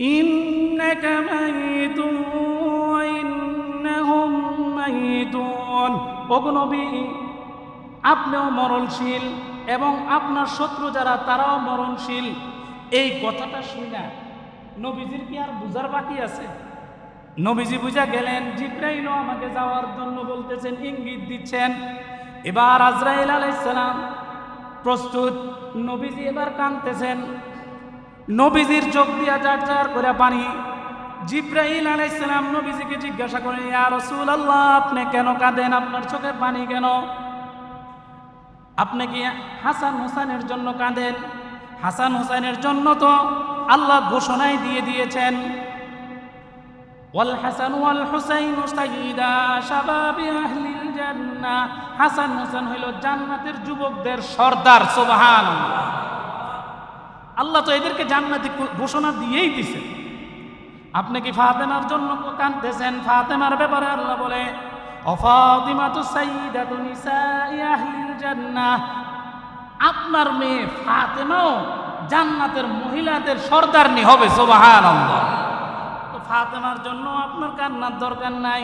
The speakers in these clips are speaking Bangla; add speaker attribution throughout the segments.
Speaker 1: إنك ميت وإنهم ميتون অগনবী আপনিও মরণশীল এবং আপনার শত্রু যারা তারাও মরণশীল এই কথাটা শুনে নবীজির কি আর বুঝার বাকি আছে নবীজি বুঝা গেলেন জিব্রাইলও আমাকে যাওয়ার জন্য বলতেছেন ইঙ্গিত দিচ্ছেন এবার আজরাইল আলাইসালাম প্রস্তুত নবীজি এবার কাঁদতেছেন নবীজির চোখ দিয়া যার যার করে পানি জিব্রাইল আলাইসালাম নবীজিকে জিজ্ঞাসা করেন ইয়া রসুল আল্লাহ আপনি কেন কাঁদেন? আপনার চোখে পানি কেন? আপনি কি হাসান হুসাইনের জন্য কাঁদেন? হাসান হুসাইনের জন্য তো আল্লাহ ঘোষণাই দিয়ে দিয়েছেন। ওয়াল হাসান ওয়াল হাসান হুসাইন হইল জান্নাতের যুবকদের সর্দার, সুবহানাল্লাহ। আল্লাহ তো এদেরকে জান্নাতি ঘোষণা দিয়েই দিছে। আপনি কি ফাতেমার জন্য কাঁদতেছেন? ফাতেমার ব্যাপারে আল্লাহ বলে আপনার মেয়ে ফাতেমাও জান্নাতের মহিলাদের সর্দারনি হবে, সুবহানাল্লাহ। তো ফাতেমার জন্য আপনার কান্নার দরকার নাই।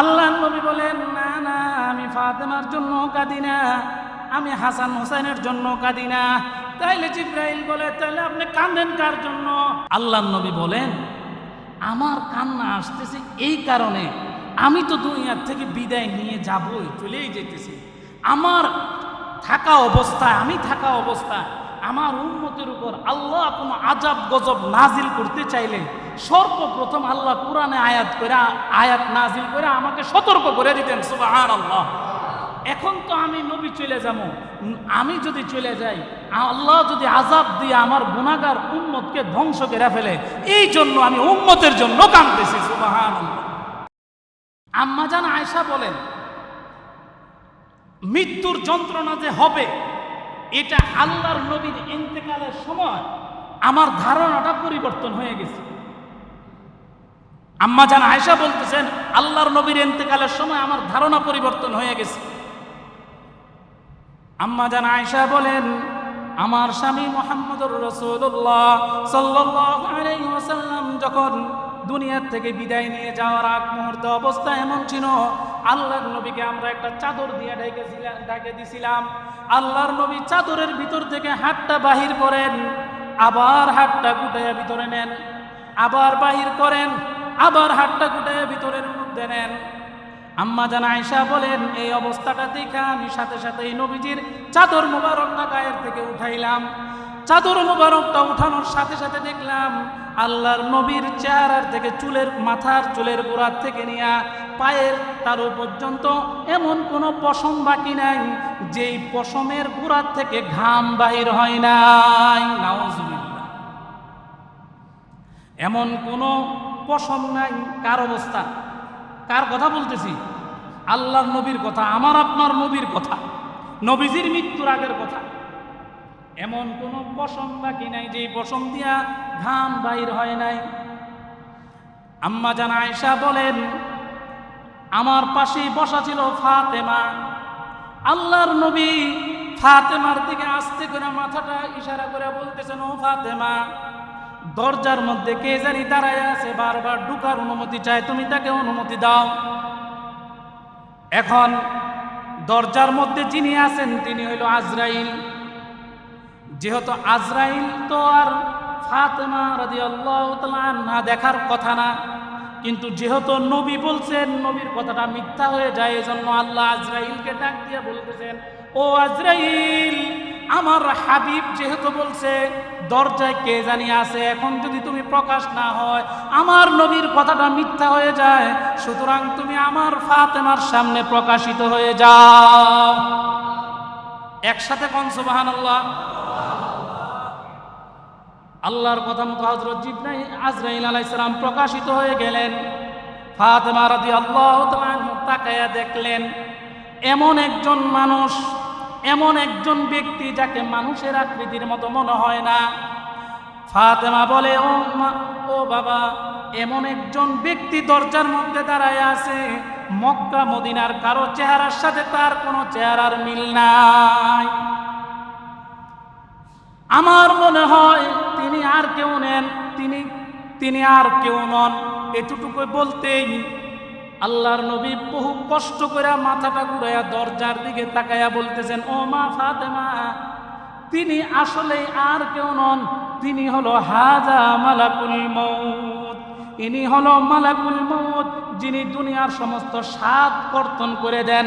Speaker 1: আল্লাহ নবী বলেন, না না, আমি ফাতেমার জন্য কাঁদি না। আমি হাসান হোসেনের জন্য কাঁদি না। তাইলে জিব্রাইল বলে, তাইলে আপনি কান্দেন কার জন্য? আল্লাহ নবী বলেন, আমার কান্না আসতেছে এই কারণে। আমি তো দুনিয়ার থেকে বিদায় নিয়ে যাবই, চলেই যেতেছি। আমার থাকা অবস্থায়, আমি থাকা অবস্থায় আমার উন্মতের উপর আল্লাহ কোনো আজাব গজব নাজিল করতে চাইলে সর্বপ্রথম আল্লাহ কোরআনে আয়াত করে, আয়াত নাজিল করে আমাকে সতর্ক করে দিতেন সুবাহান আল্লাহ এখন তো আমি নবী চলে যাব। আমি যদি চলে যাই আল্লাহ যদি আজাব দিয়ে আমার গুণাগার উম্মতকে ধ্বংস করে ফেলে এই জন্য আমি উম্মতের জন্য কাঁদতেছি সুবাহান আম্মাজান আয়সা বলেন, মৃত্যুর যন্ত্রণা যে হবে, এটা আল্লাহর নবীর ইন্তেকালের সময় আমার ধারণাটা পরিবর্তন হয়ে গেছে। আম্মা জান আয়সা বলতেছেন, আল্লাহর নবীর ইন্তেকালের সময় আমার ধারণা পরিবর্তন হয়ে গেছে। আম্মা জান আয়সা বলেন আমার স্বামী মোহাম্মদুর রসুল্লাহ সাল্লাম যখন দুনিয়ার থেকে বিদায় নিয়ে যাওয়ার আগ মুহূর্তে অবস্থা এমন ছিল, আল্লাহর নবীকে আমরা একটা চাদর দিয়ে ডেকেছিলাম ডাকে দিছিলাম। আল্লাহর নবী চাদরের ভিতর থেকে হাতটা বাহির করেন, আবার হাতটা গুটাইয়া ভিতরে নেন, আবার বাহির করেন, আবার হাতটা গুটাইয়া ভিতরের মধ্যে নেন। আম্মা জান আয়সা বলেন, এই অবস্থাটা দেখে আমি সাথে সাথে এই নবীজির চাদর মোবারকটা গায়ের থেকে উঠাইলাম। চাদর মোবারকটা উঠানোর সাথে সাথে দেখলাম, আল্লাহর নবীর চেহারার থেকে চুলের, মাথার চুলের গোড়ার থেকে নিয়ে পায়ের তারও পর্যন্ত এমন কোনো পশম বাকি নাই, যেই পশমের গোড়ার থেকে ঘাম বাহির হয় নাই। নাউজুবিল্লাহ। এমন কোনো পশম নাই, কার অবস্থা? কার কথা বলতেছি? আল্লাহর নবীর কথা, আমার আপনার নবীর কথা, নবীজির মৃত্যুর আগের কথা। এমন কোনো পশম বাকি নাই যে পশম দিয়া ঘাম বাইর হয় নাই। আম্মা জান আয়সা বলেন, আমার পাশেই বসা ছিল ফাতেমা। আল্লাহর নবী ফাতেমার দিকে আসতে করে মাথাটা ইশারা করে বলতেছেন, ও ফাতেমা দরজার মধ্যে কে জানি দাঁড়ায় আছে, বারবার ঢুকার অনুমতি চায়, তুমি তাকে অনুমতি দাও। এখন দরজার মধ্যে যিনি আছেন, তিনি হইল আজরাইল। যেহেতু আজরাইল তো আর ফাতেমা রাজি আল্লাহ না দেখার কথা না, কিন্তু যেহেতু নবী বলছেন, নবীর কথাটা মিথ্যা হয়ে যায়, এজন্য আল্লাহ আজরাইলকে ডাক দিয়ে বলতেছেন, ও আজরাইল, আমার হাবিব যেহেতু বলছে দরজায় কে জানি আছে? এখন যদি তুমি প্রকাশ না হয়, আমার নবীর কথাটা মিথ্যা হয়ে যায়। সুতরাং তুমি আমার ফাতেমার সামনে প্রকাশিত হয়ে যাও। একসাথে কন সুবাহান আল্লাহ আল্লাহর কথা মতো হজরত জিব্রাই আজরাইল আলাইসালাম প্রকাশিত হয়ে গেলেন। ফাতেমা রাদি আল্লাহ তাকায়া দেখলেন, এমন একজন মানুষ এমন একজন ব্যক্তি যাকে মানুষের আকৃতির মতো মনে হয় না। ফাতেমা বলে, ও মা, ও বাবা, এমন একজন ব্যক্তি দরজার মধ্যে দাঁড়ায় আছে। মক্কা, মদিনার কারও চেহারার সাথে তার কোনো চেহারার মিল নাই। আমার মনে হয় তিনি আর কেউ নেন, তিনি তিনি আর কেউ নন। এতটুকু বলতেই আল্লাহর নবী বহু কষ্ট করে মাথাটা ঘুরাইয়া দরজার দিকে তাকাইয়া বলতেছেন, ও মা ফাতেমা, তিনি আসলে আর কেউ নন, তিনি হলো হাজা মালাকুল মৌত ইনি হলো মালাকুল মৌত যিনি দুনিয়ার সমস্ত স্বাদ কর্তন করে দেন,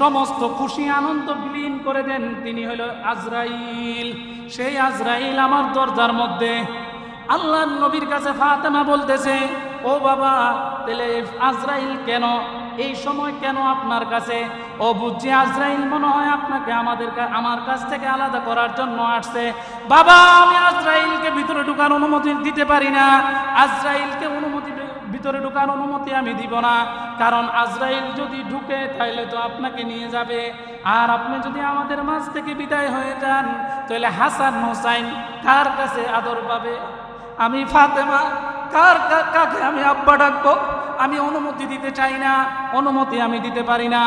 Speaker 1: সমস্ত খুশি আনন্দ বিলীন করে দেন, তিনি হলো আজরাইল। সেই আজরাইল আমার দরজার মধ্যে আল্লাহর নবীর কাছে ফাতেমা বলতেছে ও বাবা, তাহলে আজরাইল কেন? এই সময় কেন আপনার কাছে? ও বুঝছি আজরাইল মনে হয় আপনাকে আমাদের আমার কাছ থেকে আলাদা করার জন্য আসছে। বাবা, আমি আজরাইলকে ভিতরে ঢুকার অনুমতি দিতে পারি না। আজরাইলকে অনুমতি ভিতরে ঢুকার অনুমতি আমি দিব না। কারণ আজরাইল যদি ঢুকে তাহলে তো আপনাকে নিয়ে যাবে। আর আপনি যদি আমাদের মাঝ থেকে বিদায় হয়ে যান তাহলে হাসান হোসাইন কার কাছে আদর পাবে? আমি ফাতেমা কার কাকে আমি আব্বা ডাকবো? আমি অনুমতি দিতে চাই না, অনুমতি আমি দিতে পারি না।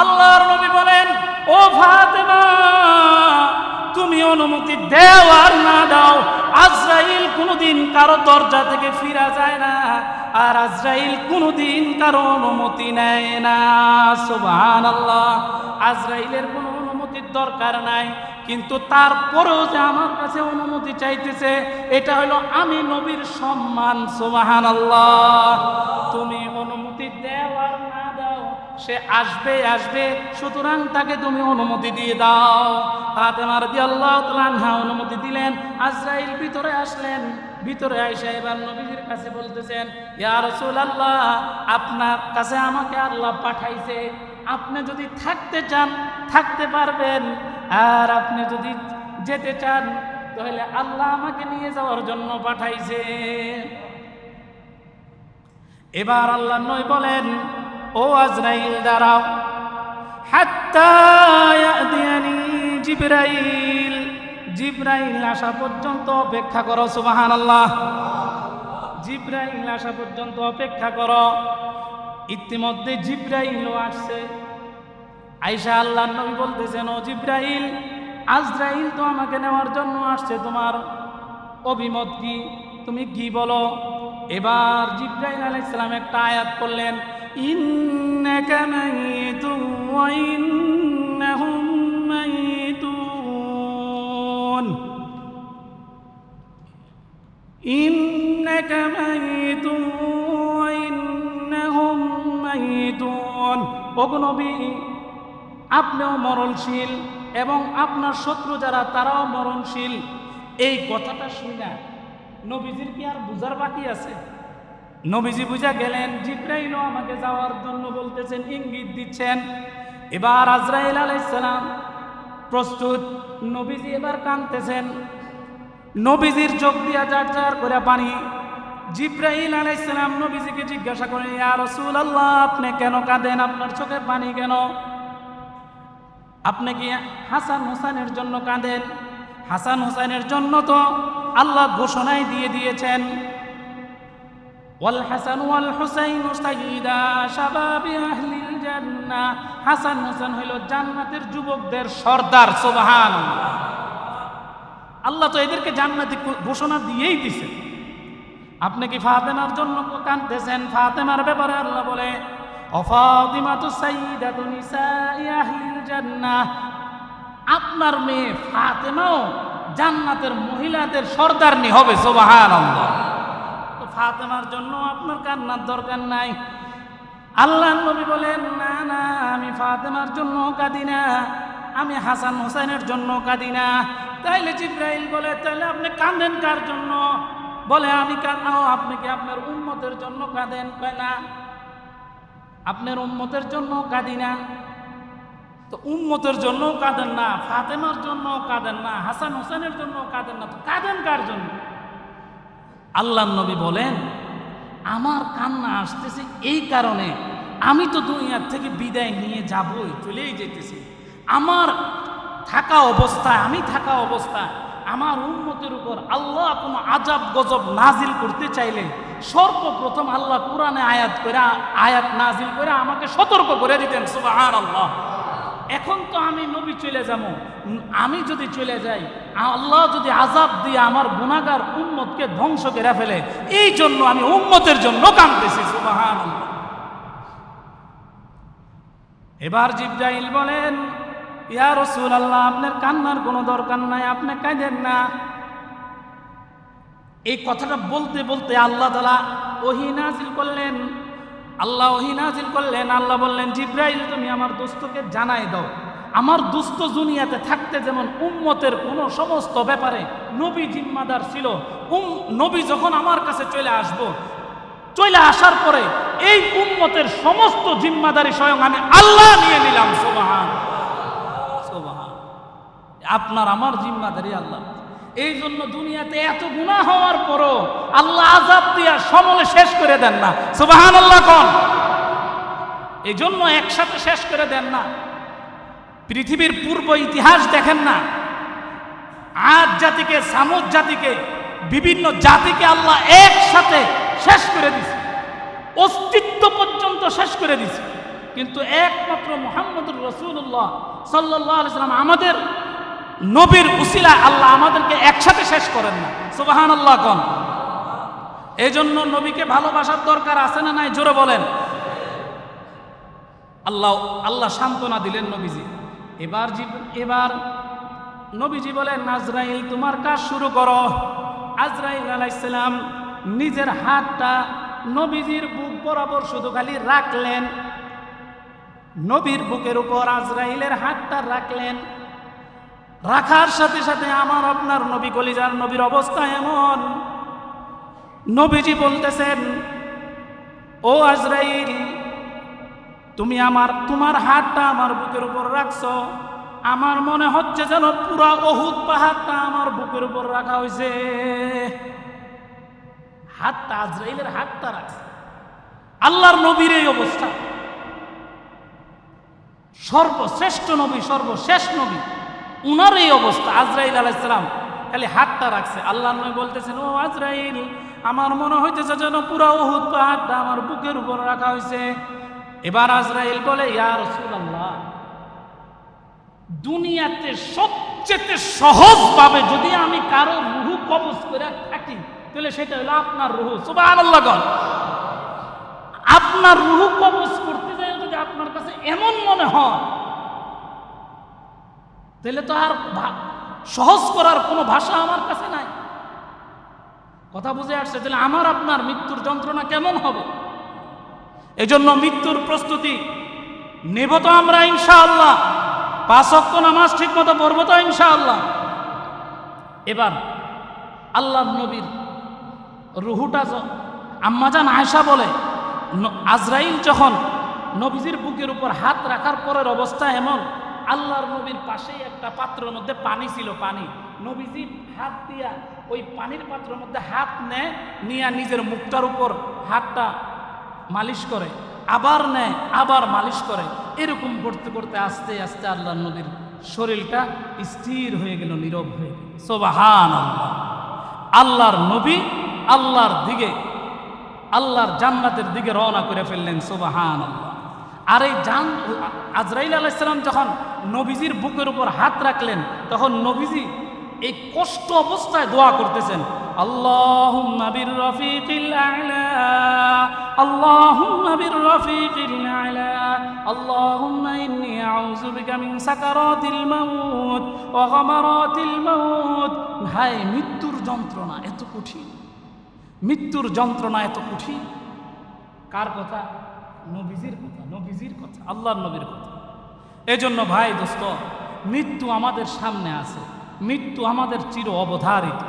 Speaker 1: আল্লাহর নবী বলেন, ও ফাতেমা, তুমি অনুমতি দেও আর না দাও। আজরাইল কোনোদিন কারও দরজা থেকে ফিরা যায় না, আর আজরাইল কোনোদিন কারও অনুমতি নেয় না। সুবহান আল্লাহ আজরাইলের কোনো দরকার নাই। কিন্তু তারপরেও যে আমার কাছে অনুমতি চাইতেছে, এটা হলো আমি নবীর সম্মান সুবাহান আল্লাহ তুমি অনুমতি দেও আর না দাও, সে আসবে আসবে, সুতরাং তাকে তুমি অনুমতি দিয়ে দাও। ফাতেমা রাদিয়াল্লাহু তাআলা আনহা অনুমতি দিলেন, আজরাইল ভিতরে আসলেন, ভিতরে আইসা এবার নবীজির কাছে বলতেছেন, ইয়া রাসূলুল্লাহ, আপনার কাছে আমাকে আল্লাহ পাঠাইছে। আপনি যদি থাকতে চান, থাকতে পারবেন। আর আপনি যদি যেতে চান, তাহলে আল্লাহ আমাকে নিয়ে যাওয়ার জন্য পাঠাইছে। এবার আল্লাহ নয় বলেন, ও আজরাইল, দাঁড়াও। জিবরাইল। জিবরাইল আসা পর্যন্ত অপেক্ষা করো, সুবহানাল্লাহ। জিব্রাইল আসা পর্যন্ত অপেক্ষা করো। ইতিমধ্যে জিব্রাইলও আসছে। আইসা আল্লাহ নবী বলতেছেন, ও জিব্রাইল, আজরাইল তো আমাকে নেওয়ার জন্য আসছে। তোমার অভিমত কি? তুমি কি বলো? এবার জিব্রাইল আলাইহিস সালাম একটা আয়াত করলেন ইন্নাকা মাইতুন। মাইতুন ওগো নবী, আপনিও মরণশীল এবং আপনার শত্রু যারা, তারাও মরণশীল। এই কথাটা শুনে নবীজির কি আর বুঝার বাকি আছে? নবীজি বুঝা গেলেন, জিব্রাইলও আমাকে যাওয়ার জন্য বলতেছেন, ইঙ্গিত দিচ্ছেন। এবার আজরাইল আলাইসালাম প্রস্তুত। নবীজি এবার কাঁদতেছেন। নবীজির চোখ দিয়া যার যার করে পানি জিব্রাইল আলাইসালাম নবীজিকে জিজ্ঞাসা করেন, ইয়া রসুল আল্লাহ আপনি কেন কাঁদেন? আপনার চোখে পানি কেন? আপনি কি হাসান হোসেনের জন্য কাঁদেন? হাসান হোসেনের জন্য তো আল্লাহ ঘোষণাই দিয়ে দিয়েছেন। ওয়াল হাসান ওয়াল হুসাইন সাইয়্যিদা শাবাবি আহলিল জান্নাহ হাসান হোসেন হইল জান্নাতের যুবকদের সর্দার, সুবহানাল্লাহ। আল্লাহ তো এদেরকে জান্নাতি ঘোষণা দিয়েই দিছে। আপনি কি ফাতেমার জন্য কাঁদতেছেন? ফাতেমার ব্যাপারে আল্লাহ বলে আপনার মেয়ে ফাতেমাও জান্নাতের মহিলাদের সর্দারনি হবে, সুবহানাল্লাহ। তো ফাতেমার জন্য আপনার কান্নার দরকার নাই। আল্লাহ নবী বলেন, না না, আমি ফাতেমার জন্য কাঁদি না। আমি হাসান হোসেনের জন্য কাঁদি না। তাইলে জিব্রাইল বলে, তাইলে আপনি কাঁদেন কার জন্য? বলে, আমি কাঁদাও আপনি কি আপনার উন্মতের জন্য কাঁদেন? কয়, না। আপনার উন্মতের জন্য কাঁদি না। তো উন্মতের জন্য কাঁদেন না, ফাতেমার জন্য কাঁদেন না, হাসান হোসেনের জন্য কাঁদেন না। তো কাঁদেন কার জন্য? আল্লাহ নবী বলেন, আমার কান্না আসতেছে এই কারণে, আমি তো দুনিয়ার থেকে বিদায় নিয়ে যাবই, চলেই যেতেছি। আমার থাকা অবস্থায়, আমি থাকা অবস্থায় আমার উন্মতের উপর আল্লাহ কোনো আজাব গজব নাজিল করতে চাইলে সর্বপ্রথম আল্লাহ কোরআনে আয়াত করে, আয়াত নাজিল করে আমাকে সতর্ক করে দিতেন সুবাহ আল্লাহ এখন তো আমি নবী চলে যাব। আমি যদি চলে যাই, আল্লাহ যদি আজাব দিয়ে আমার গুণাগার উম্মতকে ধ্বংস করে ফেলে, এই জন্য আমি উম্মতের জন্য কাঁদতেছি সুবাহান এবার জিব্রাইল বলেন ইয়া রসুল আল্লাহ আপনার কান্নার কোনো দরকার নাই, আপনি কাঁদেন না। এই কথাটা বলতে বলতে আল্লাহ তালা ওহি নাজিল করলেন। আল্লাহ ওহি নাজিল করলেন, আল্লাহ বললেন, জিব্রাইল, তুমি আমার দোস্তকে জানাই দাও। আমার দুস্থ দুনিয়াতে থাকতে যেমন উম্মতের কোনো সমস্ত ব্যাপারে নবী জিম্মাদার ছিল, উম, নবী যখন আমার কাছে চলে আসব, চলে আসার পরে এই উম্মতের সমস্ত জিম্মাদারি স্বয়ং আমি আল্লাহ নিয়ে নিলাম, সোবাহান। আপনার আমার জিম্মাদারি আল্লাহ। এই জন্য দুনিয়াতে এত গুণা হওয়ার পরও আল্লাহ আজাব দিয়া সমলে শেষ করে দেন না। সুবাহান আল্লাহ কন? এই জন্য একসাথে শেষ করে দেন না। পৃথিবীর পূর্ব ইতিহাস দেখেন না। আজ জাতিকে, সামুদ জাতিকে, বিভিন্ন জাতিকে আল্লাহ একসাথে শেষ করে দিছে। অস্তিত্ব পর্যন্ত শেষ করে দিছে। কিন্তু একমাত্র মোহাম্মদুর রসুল্লাহ সাল্লাহ আলাইসালাম আমাদের নবীর উসিলা আল্লাহ আমাদেরকে একসাথে শেষ করেন না। সুবাহান আল্লাহ কন। এই জন্য নবীকে ভালোবাসার দরকার আছে না নাই? জোরে বলেন। আল্লাহ আল্লাহ সান্ত্বনা দিলেন নবীজি। এবার এবার নবীজি বলেন, আজরাইল, তোমার কাজ শুরু করো। আজরাইল আলাইসালাম নিজের হাতটা নবীজির বুক বরাবর শুধু খালি রাখলেন। নবীর বুকের উপর আজরাইলের হাতটা রাখলেন। রাখার সাথে সাথে আমার আপনার নবী কলিজার নবীর অবস্থা এমন। নবীজি বলতেছেন, ও আজরাইল, তুমি আমার, তোমার হাতটা আমার বুকের উপর রাখছো। আমার মনে হচ্ছে যেন পুরা অহুদ পাহাড়টা আমার বুকের উপর রাখা হয়েছে হাতটা আজরাইলের হাতটা রাখছে। আল্লাহর নবীর এই অবস্থা। সর্বশ্রেষ্ঠ নবী, সর্বশেষ নবী। উনার এই অবস্থা, আজরাইল আলাইসালাম খালি হাতটা রাখছে। আল্লাহ নয় বলতেছেন, ও আজরাইল, আমার মনে হইতেছে যেন পুরা অহুদ পাহাড়টা আমার বুকের উপর রাখা হয়েছে এবার আজরাইল বলে, ইয়া রসুল্লাহ দুনিয়াতে সবচেয়ে সহজভাবে যদি আমি কারও রুহু কবজ করে থাকি, তাহলে সেটা হলো আপনার রুহু। সুবাহ আল্লাহ আপনার রুহু কবজ করতে যায় যদি আপনার কাছে এমন মনে হয় তাহলে তো আর সহজ করার কোনো ভাষা আমার কাছে নাই। কথা বুঝে আসছে তাহলে আমার আপনার মৃত্যুর যন্ত্রণা কেমন হবে? এজন্য মৃত্যুর প্রস্তুতি নেব তো আমরা ইনশাআল্লাহ। পাঁচ অক্ট নামাজ ঠিক মতো পড়ব তো ইনশাআল্লাহ। এবার আল্লাহ নবীর রুহুটা আম্মাজান আয়সা বলে আজরাইল যখন নবীজির বুকের উপর হাত রাখার পরের অবস্থা এমন আল্লাহর নবীর পাশেই একটা পাত্রের মধ্যে পানি ছিল, পানি। নবীজি হাত দিয়া ওই পানির পাত্রের মধ্যে হাত নেয়, নিয়ে নিজের মুখটার উপর হাতটা মালিশ করে, আবার নেয়, আবার মালিশ করে। এরকম করতে করতে আস্তে আস্তে আল্লাহর নবীর শরীরটা স্থির হয়ে গেল, নীরব হয়ে সোবাহান আল্লাহ আল্লাহর নবী আল্লাহর দিকে, আল্লাহর জান্নাতের দিকে রওনা করে ফেললেন সোবাহান আল্লাহ আর এই জান আজরাইল আলাইসালাম যখন নবীজির বুকের উপর হাত রাখলেন, তখন নবীজি এই কষ্ট অবস্থায় দোয়া করতেছেন ভাই, মৃত্যুর যন্ত্রণা এত কঠিন, মৃত্যুর যন্ত্রণা এত কঠিন। কার কথা? নবীজির কথা নবীজির কথা, আল্লাহর নবীর কথা। এজন্য ভাই দোস্ত, মৃত্যু আমাদের সামনে আছে। মৃত্যু আমাদের চির অবধারিত।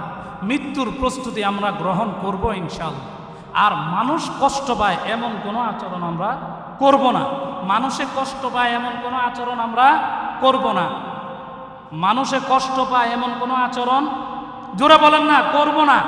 Speaker 1: মৃত্যুর প্রস্তুতি আমরা গ্রহণ করব ইনশাল্লাহ আর মানুষ কষ্ট পায় এমন কোনো আচরণ আমরা করব না। মানুষে কষ্ট পায় এমন কোনো আচরণ আমরা করব না। মানুষে কষ্ট পায় এমন কোনো আচরণ, জোরে বলেন না, করব না।